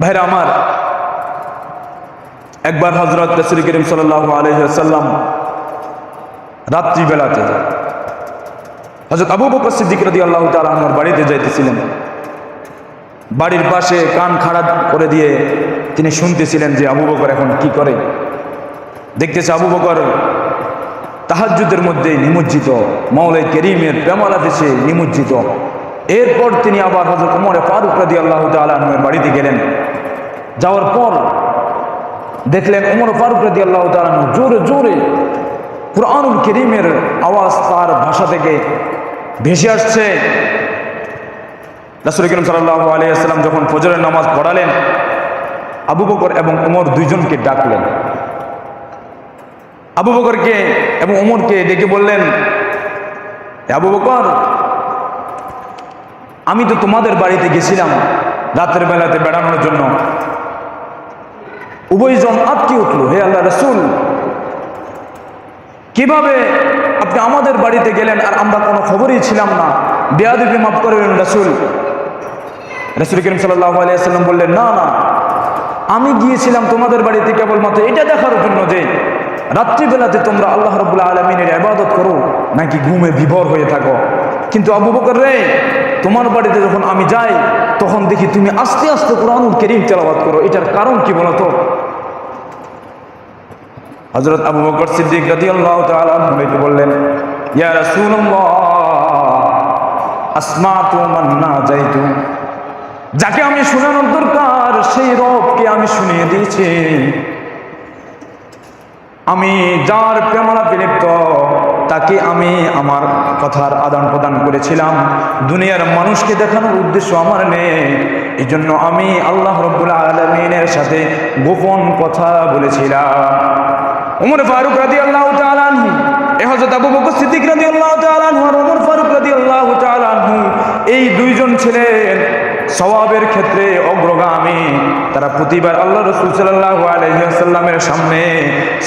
ভাইরা আমার, একবার হজরত রসুল করিম সাল আলহাম রাত্রিবেলাতে হজরত আবু বকর সিদ্দিক রদি আল্লাহ তালাহর বাড়িতে যাইতেছিলেন। বাড়ির পাশে কান খাড়া করে দিয়ে তিনি শুনতেছিলেন যে আবু বকর এখন কি করে। দেখতেছে আবু বকর তাহাজ্জুদের মধ্যে নিমজ্জিত মাওলাই কেরিমের প্রেমালা দেশে নিমজ্জিত। এরপর তিনি আবার হজরত উমরে ফারুক রাদি আল্লাহ তালের বাড়িতে গেলেন। যাওয়ার পর দেখলেন উমর ফারুক রাদি আল্লাহ তালান জোরে জোরে কোরআনুল করিমের আওয়াজ তার ভাষা থেকে ভেসে আসছে। রাসুল করিম সাল্লাহ আলিয়াল্লাম যখন ফজরের নামাজ পড়ালেন, আবু বকর এবং উমর দুইজনকে ডাকলেন। আবু বকরকে এবং উমরকে ডেকে বললেন আবু বকর আমি তো তোমাদের বাড়িতে গেছিলাম রাতের বেলাতে বেড়ানোর জন্য। উভয়জন আটকে উঠল, হে আল্লাহ রসুল, কীভাবে আপনি আমাদের বাড়িতে গেলেন আর আমরা কোনো খবরই ছিলাম না? বেয়াদিবি মাফ করবেন রসুল। রসুল করিম আলিয়াল্লাম বললেন, না না, আমি গিয়েছিলাম তোমাদের বাড়িতে কেবলমাত্র এটা দেখার জন্য যে রাত্রিবেলাতে তোমরা আল্লাহ রবুল্লা আলমিনের আবাদত করো, নাকি ঘুমে বিভোর হয়ে থাকো। কিন্তু আবু বকর রে তোমার বাড়িতে যখন আমি যাই, তখন দেখি তুমি আস্তে আস্তে কোরআনুল কেরিম তেলাবাদ করো। এটার কারণ কি বলতো? হজরত আবু বকর সিদ্দিক রাদিয়াল্লাহু তাআলা আনহু বললেন, ইয়া রাসূলুল্লাহ, আসমাতু মান নাজাইতু। যাকে আমি শোনানোর দরকার, সেই রবকে আমি শুনিয়ে দিয়েছি। আমি যার প্রেমনা বিলিপ্ত তাকে আমি আমার কথার আদান প্রদান করেছিলাম। দুনিয়ার মানুষকে দেখানোর উদ্দেশ্য আমার নেই। এই জন্য আমি আল্লাহ রব্বুল আলমিনের সাথে গোপন কথা বলেছিলাম। উমর ফারুক রাদি আল্লাহ তালানহু এ হজরত আবু বকর সিদ্দিক রাদি আল্লাহ তালানহু আর উমর ফারুক রাদি আল্লাহ তালানহু এই দুইজন ছিলেন স্বভাবের ক্ষেত্রে অগ্রগামী। তারা প্রতিবার আল্লাহ রসুল সাল্লাহ আলহিহাসাল্লামের সামনে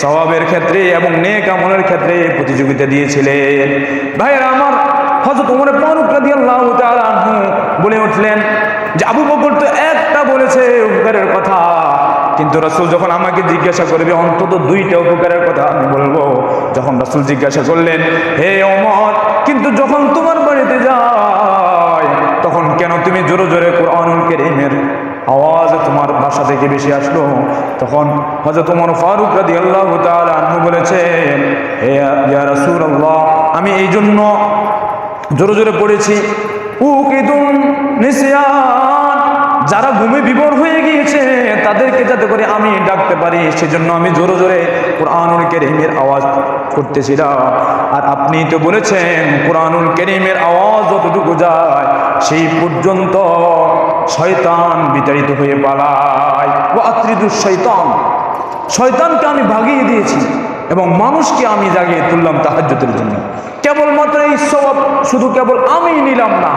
স্বভাবের ক্ষেত্রে এবং নেক আমলের ক্ষেত্রে প্রতিযোগিতা দিয়েছিলেন। ভাইয়েরা আমার হজরত উমরে ফারুক রাদি আল্লাহ তালানহু বলে উঠলেন যে, আবু বকর তো একটা বলেছে উপকারের কথা, কিন্তু রসুল যখন আমাকে জিজ্ঞাসা করবে, অন্তত দুইটা উপকারের কথা আমি বলব। যখন রসুল জিজ্ঞাসা করলেন, হে অমর কিন্তু যখন তোমার বাড়িতে যাই তখন কেন তুমি জোরে জোরে কোরআনুল কেরিমের আওয়াজ তোমার বাসা থেকে বেশি আসলো। তখন হজরত তোমার ফারুক রাদি আল্লাহ আনহু বলেছেন ইয়া রাসূলুল্লাহ, আমি এই জন্য জোরে জোরে পড়েছি। উকিদুন নিসিয়ান, যারা ঘুমে বিবর হয়ে গিয়েছে, তাদেরকে যাতে করে আমি ডাকতে পারি, সেজন্য আমি জোরে জোরে কোরআনুল কেরিমের আওয়াজ করতেছিলাম। আর আপনি তো বলেছেন, কোরআনুল কেরিমের আওয়াজ যতটুকু যায়, সেই পর্যন্ত শয়তান বিতাড়িত হয়ে পালায়। ও আত্রিদুর শৈতান শয়তানকে আমি ভাগিয়ে দিয়েছি এবং মানুষকে আমি জাগিয়ে তুললাম তাহাজ্যতের জন্য। কেবলমাত্র এই সব শুধু কেবল আমি নিলাম না,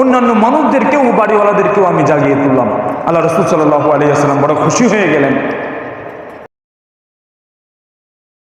অন্যান্য মানুষদেরকেও, বাড়িওয়ালাদেরকেও আমি জাগিয়ে তুললাম। আল্লাহ রসুল সাল্লাহ আলিয়াল্লাম বড় খুশি হয়ে গেলেন।